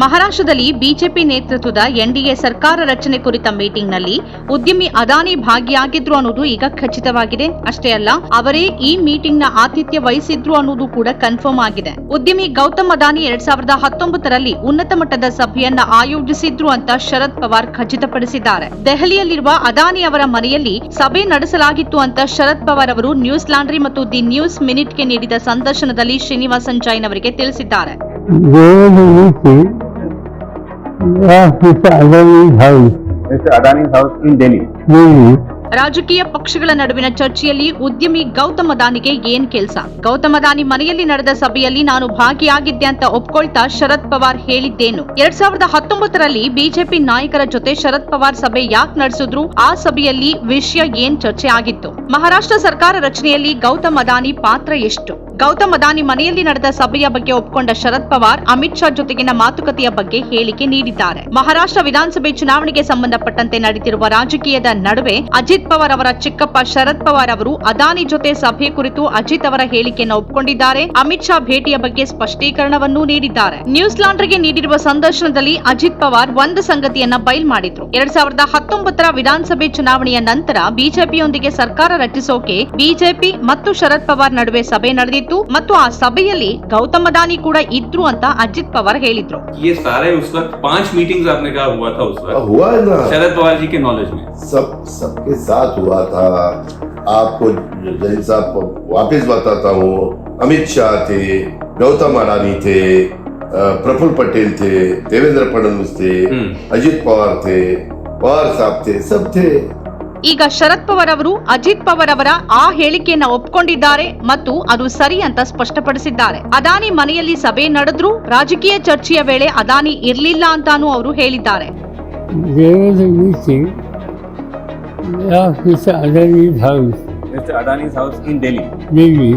ಮಹಾರಾಷ್ಟ್ರದಲ್ಲಿ ಬಿಜೆಪಿ ನೇತೃತ್ವದ ಎನ್ಡಿಎ ಸರ್ಕಾರ ರಚನೆ ಕುರಿತ ಮೀಟಿಂಗ್ನಲ್ಲಿ ಉದ್ಯಮಿ ಅದಾನಿ ಭಾಗಿಯಾಗಿದ್ರು ಅನ್ನೋದು ಈಗ ಖಚಿತವಾಗಿದೆ. ಅಷ್ಟೇ ಅಲ್ಲ, ಅವರೇ ಈ ಮೀಟಿಂಗ್ನ ಆತಿಥ್ಯ ವಹಿಸಿದ್ರು ಅನ್ನೋದು ಕೂಡ ಕನ್ಫರ್ಮ್ ಆಗಿದೆ. ಉದ್ಯಮಿ ಗೌತಮ್ ಅದಾನಿ ಎರಡ್ ಸಾವಿರದ ಹತ್ತೊಂಬತ್ತರಲ್ಲಿ ಉನ್ನತ ಮಟ್ಟದ ಸಭೆಯನ್ನ ಆಯೋಜಿಸಿದ್ರು ಅಂತ ಶರದ್ ಪವಾರ್ ಖಚಿತಪಡಿಸಿದ್ದಾರೆ. ದೆಹಲಿಯಲ್ಲಿರುವ ಅದಾನಿ ಅವರ ಮನೆಯಲ್ಲಿ ಸಭೆ ನಡೆಸಲಾಗಿತ್ತು ಅಂತ ಶರದ್ ಪವಾರ್ ಅವರು ನ್ಯೂಸ್ ಲಾಂಡ್ರಿ ಮತ್ತು ದಿ ನ್ಯೂಸ್ ಮಿನಿಟ್ಗೆ ನೀಡಿದ ಸಂದರ್ಶನದಲ್ಲಿ ಶ್ರೀನಿವಾಸನ್ ಜೈನ್ ಅವರಿಗೆ ತಿಳಿಸಿದ್ದಾರೆ ರಾಜಕೀಯ ಪಕ್ಷಗಳ ನಡುವಿನ ಚರ್ಚೆಯಲ್ಲಿ ಉದ್ಯಮಿ ಗೌತಮ ದಾನಿಗೆ ಏನ್ ಕೆಲಸ? ಗೌತಮ್ ಅದಾನಿ ಮನೆಯಲ್ಲಿ ನಡೆದ ಸಭೆಯಲ್ಲಿ ನಾನು ಭಾಗಿಯಾಗಿದ್ದೆ ಅಂತ ಒಪ್ಕೊಳ್ತಾ ಶರದ್ ಪವಾರ್ ಹೇಳಿದ್ದೇನು. ಎರಡ್ ಸಾವಿರದ ಹತ್ತೊಂಬತ್ತರಲ್ಲಿ ಬಿಜೆಪಿ ನಾಯಕರ ಜೊತೆ ಶರದ್ ಪವಾರ್ ಸಭೆ ಯಾಕೆ ನಡೆಸಿದ್ರು? ಆ ಸಭೆಯಲ್ಲಿ ವಿಷಯ ಏನ್ ಚರ್ಚೆ ಆಗಿತ್ತು? ಮಹಾರಾಷ್ಟ್ರ ಸರ್ಕಾರ ರಚನೆಯಲ್ಲಿ ಗೌತಮ್ ಅದಾನಿ ಪಾತ್ರ ಎಷ್ಟು? ಗೌತಮ್ ಅದಾನಿ ಮನೆಯಲ್ಲಿ ನಡೆದ ಸಭೆಯ ಬಗ್ಗೆ ಒಪ್ಪಿಕೊಂಡ ಶರದ್ ಪವಾರ್ ಅಮಿತ್ ಶಾ ಜೊತೆಗಿನ ಮಾತುಕತೆಯ ಬಗ್ಗೆ ಹೇಳಿಕೆ ನೀಡಿದ್ದಾರೆ. ಮಹಾರಾಷ್ಟ್ರ ವಿಧಾನಸಭೆ ಚುನಾವಣೆಗೆ ಸಂಬಂಧಪಟ್ಟಂತೆ ನಡೆದಿರುವ ರಾಜಕೀಯದ ನಡುವೆ ಅಜಿತ್ ಪವಾರ್ ಅವರ ಚಿಕ್ಕಪ್ಪ ಶರದ್ ಪವಾರ್ ಅವರು ಅದಾನಿ ಜೊತೆ ಸಭೆ ಕುರಿತು ಅಜಿತ್ ಅವರ ಹೇಳಿಕೆಯನ್ನು ಒಪ್ಪಿಕೊಂಡಿದ್ದಾರೆ. ಅಮಿತ್ ಶಾ ಭೇಟಿಯ ಬಗ್ಗೆ ಸ್ಪಷ್ಟೀಕರಣವನ್ನೂ ನೀಡಿದ್ದಾರೆ. ನ್ಯೂಸ್ ಲಾಂಡ್ರಿಗೆ ನೀಡಿರುವ ಸಂದರ್ಶನದಲ್ಲಿ ಅಜಿತ್ ಪವಾರ್ ಒಂದು ಸಂಗತಿಯನ್ನ ಬಯಲ್ ಮಾಡಿದ್ರು. ಎರಡ್ ಸಾವಿರದ ಹತ್ತೊಂಬತ್ತರ ವಿಧಾನಸಭೆ ಚುನಾವಣೆಯ ನಂತರ ಬಿಜೆಪಿಯೊಂದಿಗೆ ಸರ್ಕಾರ ರಚಿಸೋಕೆ ಬಿಜೆಪಿ ಮತ್ತು ಶರದ್ ಪವಾರ್ ನಡುವೆ ಸಭೆ ನಡೆದಿತ್ತು. ಮತ್ತು ಆ ಸಭೆಯಲ್ಲಿ ಗೌತಮ್ ಅದಾನಿ ಕೂಡ ಇದ್ರು ಅಂತ ಅಜಿತ್ ಪವಾರ್ ಹೇಳಿದ್ರು ये सारे उस वक्त पांच मीटिंग्स आपने कहा हुआ था उस अब वक्त हुआ है ना शरद पवार जी के नॉलेज में सब सबके साथ हुआ था आपको जैन साहब वापस बताता हूँ अमित शाह थे गौतम अडानी थे अ, प्रफुल्ल पटेल थे देवेंद्र फडणवीस थे हम्म। अजित पवार थे पवार साहब थे सब थे ಈಗ ಶರದ್ ಪವಾರ್ ಅವರು ಅಜಿತ್ ಪವಾರ್ ಅವರ ಆ ಹೇಳಿಕೆಯನ್ನ ಒಪ್ಕೊಂಡಿದ್ದಾರೆ ಮತ್ತು ಅದು ಸರಿ ಅಂತ ಸ್ಪಷ್ಟಪಡಿಸಿದ್ದಾರೆ ಅದಾನಿ ಮನೆಯಲ್ಲಿ ಸಭೆ ನಡೆದ್ರು ರಾಜಕೀಯ ಚರ್ಚೆಯ ವೇಳೆ ಅದಾನಿ ಇರಲಿಲ್ಲ ಅಂತಾನೂ ಅವರು ಹೇಳಿದ್ದಾರೆ There was a meeting Mr. Adani's house, Mr. Adani's house in Delhi. Delhi,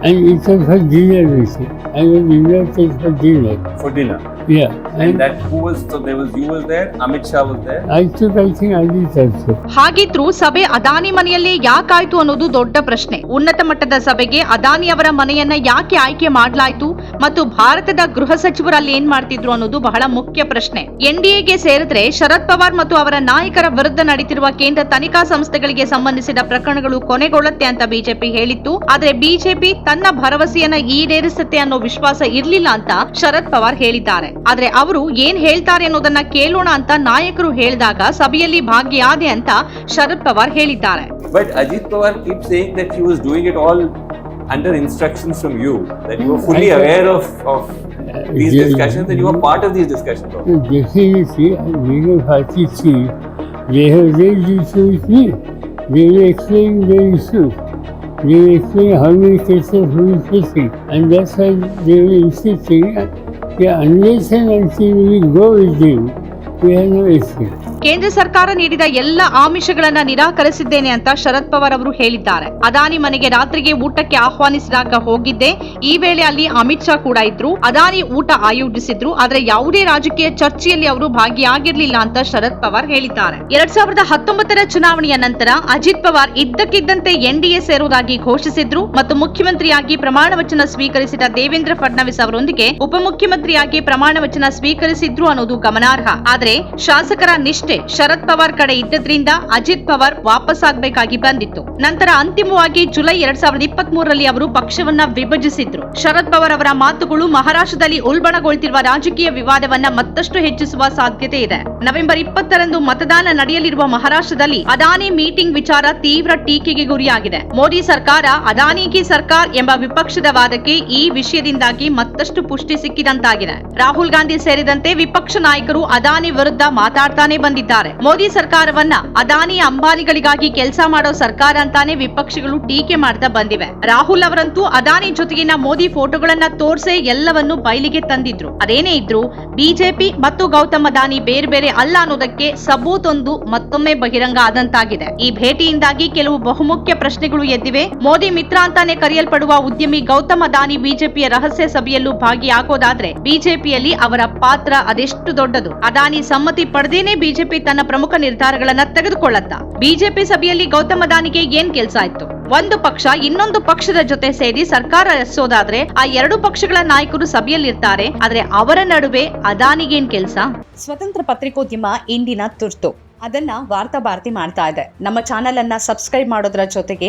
and it was for dinner meeting. I was invited for dinner. For dinner. Yeah, And and that who was so there was you was there, Amit Shah was there. I took, I think, I did also. ಹಾಗಿದ್ರೂ ಸಭೆ ಅದಾನಿ ಮನೆಯಲ್ಲಿ ಯಾಕಾಯ್ತು ಅನ್ನೋದು ದೊಡ್ಡ ಪ್ರಶ್ನೆ ಉನ್ನತ ಮಟ್ಟದ ಸಭೆಗೆ ಅದಾನಿ ಅವರ ಮನೆಯನ್ನ ಯಾಕೆ ಆಯ್ಕೆ ಮಾಡಲಾಯ್ತು ಮತ್ತು ಭಾರತದ ಗೃಹ ಸಚಿವರು ಅಲ್ಲಿ ಏನ್ ಮಾಡ್ತಿದ್ರು ಅನ್ನೋದು ಬಹಳ ಮುಖ್ಯ ಪ್ರಶ್ನೆ ಎನ್ಡಿಎಗೆ ಸೇರಿದ್ರೆ ಶರದ್ ಪವಾರ್ ಮತ್ತು ಅವರ ನಾಯಕರ ವಿರುದ್ಧ ನಡೀತಿರುವ ಕೇಂದ್ರ ತನಿಖಾ ಸಂಸ್ಥೆಗಳಿಗೆ ಸಂಬಂಧಿಸಿದ ಪ್ರಕರಣಗಳು ಕೊನೆಗೊಳ್ಳುತ್ತೆ ಅಂತ ಬಿಜೆಪಿ ಹೇಳಿತ್ತು ಆದ್ರೆ ಬಿಜೆಪಿ ತನ್ನ ಭರವಸೆಯನ್ನ ಈಡೇರಿಸುತ್ತೆ ಅನ್ನೋ ವಿಶ್ವಾಸ ಇರ್ಲಿಲ್ಲ ಅಂತ ಶರದ್ ಪವಾರ್ ಹೇಳಿದ್ದಾರೆ ಆದ್ರೆ ಅವರು ಏನ್ ಹೇಳ್ತಾರೆ ಅನ್ನೋದನ್ನ ಕೇಳೋಣ ಅಂತ ನಾಯಕರು ಹೇಳಿದಾಗ ಸಭೆಯಲ್ಲಿ ಭಾಗಿಯಾದೆ ಅಂತ ಶರದ್ ಪವಾರ್ ಹೇಳಿದ್ದಾರೆ but Ajit Pawar keep saying that he was doing it all under instructions from you that you were fully aware of of, of these Yeah, discussions, that you were part of these discussions. definitely, we to chief, they have raised you with me. They will explain their issues. They will explain how many cases who is facing. And that's why they were insisting that unless and until we go with them, we have no escape. ಕೇಂದ್ರ ಸರ್ಕಾರ ನೀಡಿದ ಎಲ್ಲ ಆಮಿಷಗಳನ್ನ ನಿರಾಕರಿಸಿದ್ದೇನೆ ಅಂತ ಶರದ್ ಪವಾರ್ ಅವರು ಹೇಳಿದ್ದಾರೆ. ಅದಾನಿ ಮನೆಗೆ ರಾತ್ರಿಗೆ ಊಟಕ್ಕೆ ಆಹ್ವಾನಿಸಿದಾಗ ಹೋಗಿದ್ದೆ. ಈ ವೇಳೆ ಅಲ್ಲಿ ಅಮಿತ್ ಶಾ ಕೂಡ ಇದ್ರು. ಅದಾನಿ ಊಟ ಆಯೋಜಿಸಿದ್ರು. ಆದ್ರೆ ಯಾವುದೇ ರಾಜಕೀಯ ಚರ್ಚೆಯಲ್ಲಿ ಅವರು ಭಾಗಿಯಾಗಿರ್ಲಿಲ್ಲ ಅಂತ ಶರದ್ ಪವಾರ್ ಹೇಳಿದ್ದಾರೆ. ಎರಡ್ ಸಾವಿರದ ಹತ್ತೊಂಬತ್ತರ ಚುನಾವಣೆಯ ನಂತರ ಅಜಿತ್ ಪವಾರ್ ಇದ್ದಕ್ಕಿದ್ದಂತೆ ಎನ್ಡಿಎ ಸೇರುವುದಾಗಿ ಘೋಷಿಸಿದ್ರು. ಮತ್ತು ಮುಖ್ಯಮಂತ್ರಿಯಾಗಿ ಪ್ರಮಾಣ ವಚನ ಸ್ವೀಕರಿಸಿದ ದೇವೇಂದ್ರ ಫಡ್ನವೀಸ್ ಅವರೊಂದಿಗೆ ಉಪಮುಖ್ಯಮಂತ್ರಿಯಾಗಿ ಪ್ರಮಾಣ ವಚನ ಸ್ವೀಕರಿಸಿದ್ರು ಅನ್ನೋದು ಗಮನಾರ್ಹ. ಆದ್ರೆ ಶಾಸಕರ ನಿಷ್ಠೆ ಶರದ್ ಪವಾರ್ ಕಡೆ ಇದ್ದದ್ರಿಂದ ಅಜಿತ್ ಪವಾರ್ ವಾಪಸ್ ಆಗಬೇಕಾಗಿ ಬಂದಿತ್ತು. ನಂತರ ಅಂತಿಮವಾಗಿ ಜುಲೈ ಎರಡ್ ಸಾವಿರದ ಇಪ್ಪತ್ತ್ ಮೂರರಲ್ಲಿ ಅವರು ಪಕ್ಷವನ್ನ ವಿಭಜಿಸಿದ್ರು. ಶರದ್ ಪವಾರ್ ಅವರ ಮಾತುಗಳು ಮಹಾರಾಷ್ಟ್ರದಲ್ಲಿ ಉಲ್ಬಣಗೊಳ್ತಿರುವ ರಾಜಕೀಯ ವಿವಾದವನ್ನ ಮತ್ತಷ್ಟು ಹೆಚ್ಚಿಸುವ ಸಾಧ್ಯತೆ ಇದೆ. ನವೆಂಬರ್ ಇಪ್ಪತ್ತರಂದು ಮತದಾನ ನಡೆಯಲಿರುವ ಮಹಾರಾಷ್ಟ್ರದಲ್ಲಿ ಅದಾನಿ ಮೀಟಿಂಗ್ ವಿಚಾರ ತೀವ್ರ ಟೀಕೆಗೆ ಗುರಿಯಾಗಿದೆ. ಮೋದಿ ಸರ್ಕಾರ, ಅದಾನಿ ಕಿ ಸರ್ಕಾರ್ ಎಂಬ ವಿಪಕ್ಷದ ವಾದಕ್ಕೆ ಈ ವಿಷಯದಿಂದಾಗಿ ಮತ್ತಷ್ಟು ಪುಷ್ಟಿ ಸಿಕ್ಕಿದಂತಾಗಿದೆ. ರಾಹುಲ್ ಗಾಂಧಿ ಸೇರಿದಂತೆ ವಿಪಕ್ಷ ನಾಯಕರು ಅದಾನಿ ವಿರುದ್ಧ ಮಾತಾಡ್ತಾನೆ ಬಂದಿದ್ದಾರೆ. ಮೋದಿ ಸರ್ಕಾರವನ್ನ ಅದಾನಿ ಅಂಬಾನಿಗಳಿಗಾಗಿ ಕೆಲಸ ಮಾಡೋ ಸರ್ಕಾರ ಅಂತಾನೆ ವಿಪಕ್ಷಗಳು ಟೀಕೆ ಮಾಡ್ತಾ ಬಂದಿವೆ. ರಾಹುಲ್ ಅವರಂತೂ ಅದಾನಿ ಜೊತೆಗಿನ ಮೋದಿ ಫೋಟೋಗಳನ್ನ ತೋರ್ಸೇ ಎಲ್ಲವನ್ನು ಬಯಲಿಗೆ ತಂದಿದ್ರು. ಅದೇನೇ ಇದ್ರು ಬಿಜೆಪಿ ಮತ್ತು ಗೌತಮ್ ಅದಾನಿ ಬೇರೆ ಬೇರೆ ಅಲ್ಲ ಅನ್ನೋದಕ್ಕೆ ಸಬೂತೊಂದು ಮತ್ತೊಮ್ಮೆ ಬಹಿರಂಗ ಆದಂತಾಗಿದೆ. ಈ ಭೇಟಿಯಿಂದಾಗಿ ಕೆಲವು ಬಹುಮುಖ್ಯ ಪ್ರಶ್ನೆಗಳು ಎದ್ದಿವೆ. ಮೋದಿ ಮಿತ್ರ ಅಂತಾನೆ ಕರೆಯಲ್ಪಡುವ ಉದ್ಯಮಿ ಗೌತಮ್ ಅದಾನಿ ಬಿಜೆಪಿಯ ರಹಸ್ಯ ಸಭೆಯಲ್ಲೂ ಭಾಗಿಯಾಗೋದಾದ್ರೆ ಬಿಜೆಪಿಯಲ್ಲಿ ಅವರ ಪಾತ್ರ ಅದೆಷ್ಟು ದೊಡ್ಡದು? ಅದಾನಿ ಸಮ್ಮತಿ ಪಡೆದೇನೆ ಬಿಜೆಪಿ ತನ್ನ ಪ್ರಮುಖ ನಿರ್ಧಾರಗಳನ್ನ ತೆಗೆದುಕೊಳ್ಳತ್ತಾ. ಬಿಜೆಪಿ ಸಭೆಯಲ್ಲಿ ಗೌತಮ್ ಅದಾನಿಗೆ ಏನ್ ಕೆಲಸ ಆಯ್ತು? ಒಂದು ಪಕ್ಷ ಇನ್ನೊಂದು ಪಕ್ಷದ ಜೊತೆ ಸೇರಿ ಸರ್ಕಾರ ರಚಿಸೋದಾದ್ರೆ ಆ ಎರಡು ಪಕ್ಷಗಳ ನಾಯಕರು ಸಭೆಯಲ್ಲಿರ್ತಾರೆ, ಆದ್ರೆ ಅವರ ನಡುವೆ ಅದಾನಿಗೇನ್ ಕೆಲಸ? ಸ್ವತಂತ್ರ ಪತ್ರಿಕೋದ್ಯಮ ಇಂದಿನ ತುರ್ತು. ಅದನ್ನ ವಾರ್ತಾ ಭಾರತಿ ಮಾಡ್ತಾ ಇದೆ. ನಮ್ಮ ಚಾನೆಲ್ ಅನ್ನ ಸಬ್ಸ್ಕ್ರೈಬ್ ಮಾಡೋದ್ರ ಜೊತೆಗೆ